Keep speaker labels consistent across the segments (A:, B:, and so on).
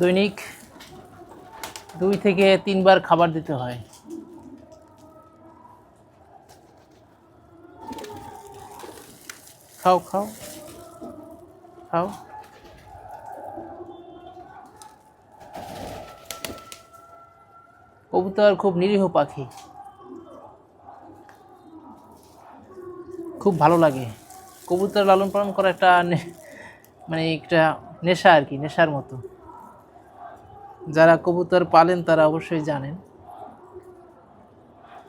A: দৈনিক দুই থেকে তিনবার খাবার দিতে হয়। খাও খাও খাও। কবুতর খুব নিরীহ পাখি। খুব ভালো লাগে। কবুতর লালন পালন করা একটা মানে একটা নেশা আর কি, নেশার মতো। যারা কবুতর পালেন তারা অবশ্যই জানেন।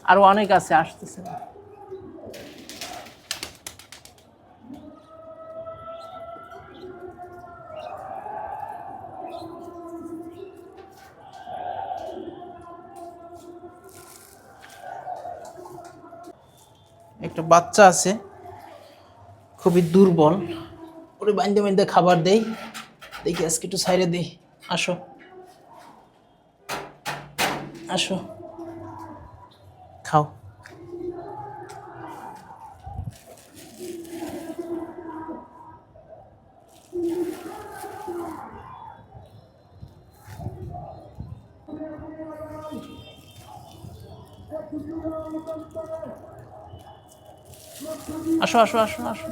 A: আরও অনেক আছে, আসতেছে না। একটা বাচ্চা আছে, খুবই দুর্বল। ওরে বাইন্দে বাইন্দে খাবার দেই। দেখি আজকে একটু সাইডে দেই। আসো। আসো। খাও। আসো আসো আসো আসো।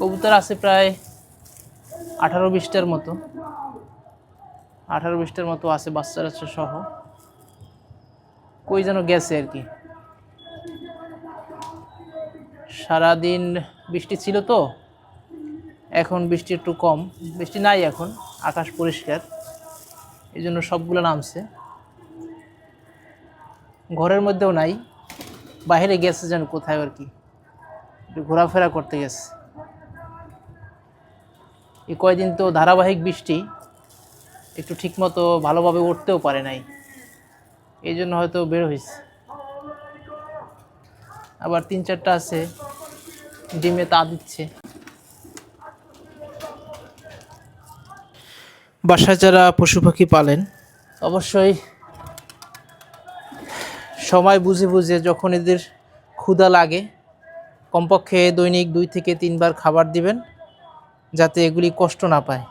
A: কবুতর আছে প্রায় আঠারো বিশটার মতো। আঠারো বিশটার মতো আছে বাচ্চা বাচ্চা সহ। কই যেন গেছে আর কি। সারাদিন বৃষ্টি ছিল তো? এখন বৃষ্টি একটু কম। বৃষ্টি নাই এখন, আকাশ পরিষ্কার। এই জন্য সবগুলো নামছে। ঘরের মধ্যেও নাই, বাইরে গেছে যেন কোথায় আর কি। ঘোরাফেরা করতে গেছে। এই কয়দিন তো ধারাবাহিক বৃষ্টি, একটু ঠিকমতো ভালোভাবে উঠতেও পারে নাই। এই জন্য হয়তো বের হয়েছে আবার তিন চারটা আছে, ডিমে তা দিচ্ছে। বাসায় যারা পশু পাখি পালেন? অবশ্যই। সময় বুঝে বুঝে যখন এদের ক্ষুধা লাগে, কমপক্ষে দৈনিক দুই থেকে তিনবার খাবার দিবেন, যাতে এগুলি কষ্ট না পায়।